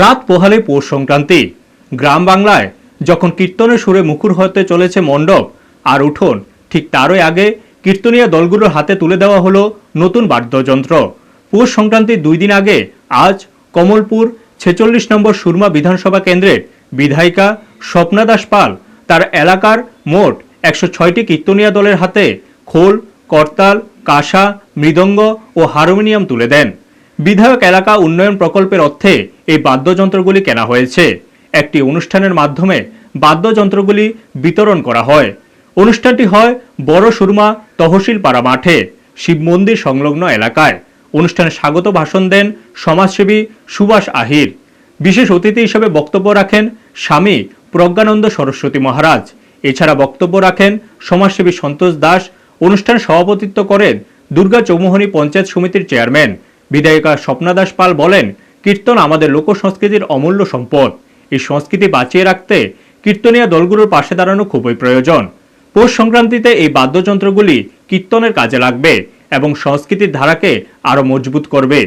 রাত পোহালে পৌষ সংক্রান্তি। গ্রাম বাংলায় যখন কীর্তনের সুরে মুখর হতে চলেছে মণ্ডপ আর উঠোন, ঠিক তারই আগে কীর্তনীয় দলগুলোর হাতে তুলে দেওয়া হলো নতুন বাদ্যযন্ত্র। পৌষ সংক্রান্তির দুই দিন আগে আজ কমলপুর ছেচল্লিশ নম্বর সুরমা বিধানসভা কেন্দ্রের বিধায়িকা স্বপ্না দাস পাল তার এলাকার মোট একশো ছয়টি কীর্তনীয় দলের হাতে খোল, করতাল, কাঁসা, মৃদঙ্গ ও হারমোনিয়াম তুলে দেন। বিধায়ক এলাকা উন্নয়ন প্রকল্পের অর্থে এই বাদ্যযন্ত্রগুলি কেনা হয়েছে। একটি অনুষ্ঠানের মাধ্যমে বাদ্যযন্ত্রগুলি বিতরণ করা হয়। অনুষ্ঠানটি হয় বড় সুরমা তহসিল পাড়া মাঠে, শিব মন্দির সংলগ্ন এলাকায়। অনুষ্ঠানে স্বাগত ভাষণ দেন সমাজসেবী সুভাষ আহির। বিশেষ অতিথি হিসেবে বক্তব্য রাখেন স্বামী প্রজ্ঞানন্দ সরস্বতী মহারাজ। এছাড়া বক্তব্য রাখেন সমাজসেবী সন্তোষ দাস। অনুষ্ঠান সভাপতিত্ব করেন দুর্গা চৌমোহনী পঞ্চায়েত সমিতির চেয়ারম্যান বিধায়িকা স্বপ্না দাস পাল বলেন, কীর্তন আমাদের লোক সংস্কৃতির অমূল্য সম্পদ। এই সংস্কৃতি বাঁচিয়ে রাখতে কীর্তনীয় দলগুলোর পাশে দাঁড়ানো খুবই প্রয়োজন। পৌষ সংক্রান্তিতে এই বাদ্যযন্ত্রগুলি কীর্তনের কাজে লাগবে এবং সংস্কৃতির ধারাকে আরও মজবুত করবে।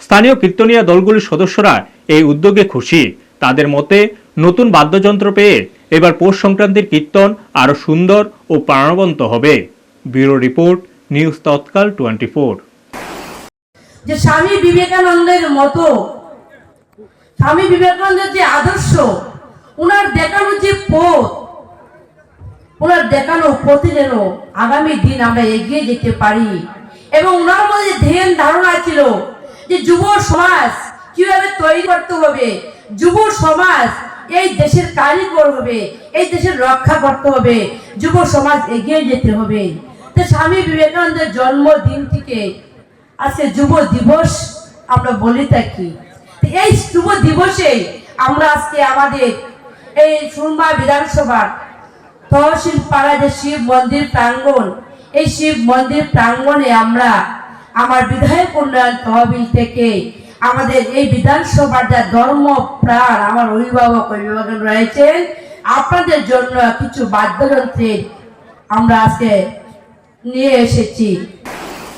স্থানীয় কীর্তনীয় দলগুলির সদস্যরা এই উদ্যোগে খুশি। তাদের মতে, নতুন বাদ্যযন্ত্র পেয়ে এবার পৌষ সংক্রান্তির কীর্তন আরও সুন্দর ও প্রাণবন্ত হবে। Bureau report, news Tatkal twenty four. যে স্বামী বিবেকানন্দের মতো, স্বামী বিবেকানন্দের যে আদর্শ ওনার দেখানো যে পথ ওনার দেখানো পথে যেন আগামী দিন আমরা এগিয়ে যেতে পারি। এবং ওনার মধ্যে ধ্যান ধারণা ছিল যে যুব সমাজ কীভাবে তৈরি করতে হবে, যুব সমাজ এই দেশের কারিগর হবে, এই দেশের রক্ষা করতে হবে, যুব সমাজ এগিয়ে যেতে হবে। তো স্বামী বিবেকানন্দের জন্মদিন থেকে আজকে যুব দিবস, আমরা বলে থাকি এই যুব দিবসে আমরা আজকে আমাদের এই সুরমা বিধানসভার তহসিল পাড়া যে শিব মন্দির প্রাঙ্গণ, এই শিব মন্দির প্রাঙ্গণে আমরা আমার বিধায়ক উন্নয়ন তহবিল থেকে আমাদের এই বিধানসভার যা ধর্ম, প্রাণ, আমার অভিভাবক অভিভাবক রয়েছেন আপনাদের জন্য কিছু বাদ্যযন্ত্রের আমরা আজকে নিয়ে এসেছি।